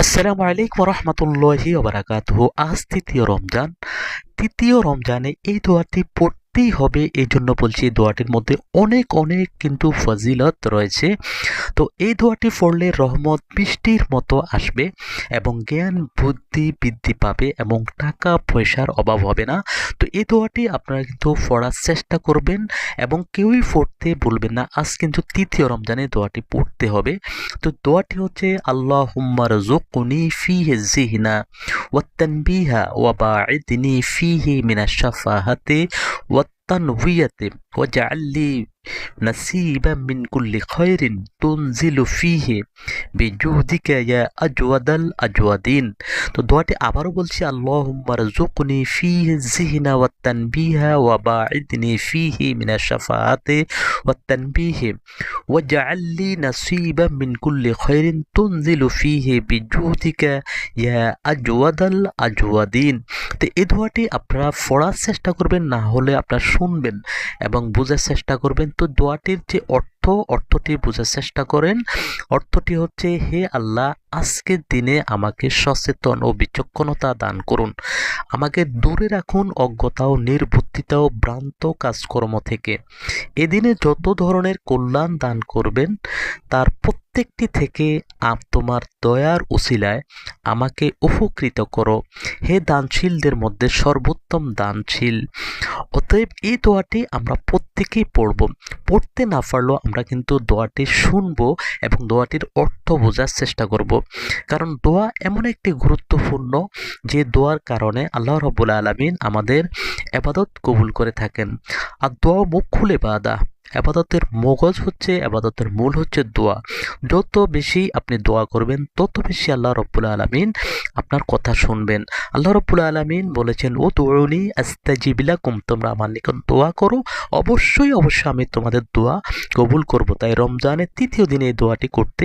আসসালামু আলাইকুম রহমতুল্লাহি ওবরাকাতুহু। আজ তৃতীয় রমজান। তৃতীয় রমজানে এই দোয়াটি পড়তেই হবে এই জন্য বলছি দোয়াটির মধ্যে অনেক অনেক কিন্তু ফজিলত রয়েছে। তো এই দোয়াটি পড়লে রহমত বৃষ্টির মতো আসবে এবং জ্ঞান, বুদ্ধি বৃদ্ধি পাবে এবং টাকা পয়সার অভাব হবে না। তো এই দোয়াটি আপনারা কিন্তু পড়ার চেষ্টা করবেন এবং কেউই পড়তে বলবেন না। আজ কিন্তু তৃতীয় রমজানে দোয়াটি পড়তে হবে। তো দোয়াটি হচ্ছে আল্লাহ হুম্মার জুকুনি ফিহে জিহনা ওয়াত্তানবিহা ওয়াবাইদনি ফিহি মিনাশ শাফাহাতি ওয়াত্তানউইয়াতি ওয়াজআল লি نصيبا من كل خير تنزل فيه بجودك يا أجود الأجودين তো দোয়াটি আবারও বলছি আল্লাহুম্মা রযুকনি ফিহি যিহনা ওয়াত তানবিহা ওয়া বা'idni ফিহি মিনাশ শাফাআতি ওয়াত তানবিহি ওয়াজআল লি নাসিবাম মিন কুল্লি খাইরিন তুনজিলু ফিহি বিজুদিকা ইয়া আজওয়াদাল আজওয়াদিন তো এই দোয়াটি আপনারা পড়ার চেষ্টা করবেন না হলে আপনারা শুনবেন এবং বোঝার চেষ্টা করবেন তো দোয়াটির যে অর্থ, অর্থটি বোঝার চেষ্টা করেন। অর্থটি হচ্ছে, হে আল্লাহ, আজকের দিনে আমাকে সচেতন ও বিচক্ষণতা দান করুন। আমাকে দূরে রাখুন অজ্ঞতা ও নির্বুদ্ধিতা ও ভ্রান্ত কাজকর্ম থেকে। এদিনে যত ধরনের কল্যাণ দান করবেন, তার প্রত্যেকটি থেকে তোমার দয়ার উসিলায় আমাকে উপকৃত করো। হে দানশীলদের মধ্যে সর্বোত্তম দানশীল। অতএব এই দোয়াটি আমরা প্রত্যেকেই পড়ব। পড়তে না পারলেও আমরা কিন্তু দোয়াটি শুনব এবং দোয়াটির অর্থ বোঝার চেষ্টা করব। কারণ দোয়া এমন একটি গুরুত্বপূর্ণ যে দোয়ার কারণে আল্লাহ রব্বুল আলমিন আমাদের আবাদত কবুল করে থাকেন। আর দোয়া মুখ খুলে বাদা আবাদতের মগজ হচ্ছে, আবাদতের মূল হচ্ছে দোয়া। যত বেশি আপনি দোয়া করবেন, তত বেশি আল্লাহ রব্বুল আলমিন আপনার কথা শুনবেন। আল্লাহ রব্বুল আলমিন বলেছেন ও দৌড়নি আস্তাজিবিলাকুম তোমরা আমার নিকট দোয়া করো। অবশ্যই অবশ্যই আমি তোমাদের দোয়া কবুল করব। তাই রমজানের তৃতীয় দিনে এই দোয়াটি করতে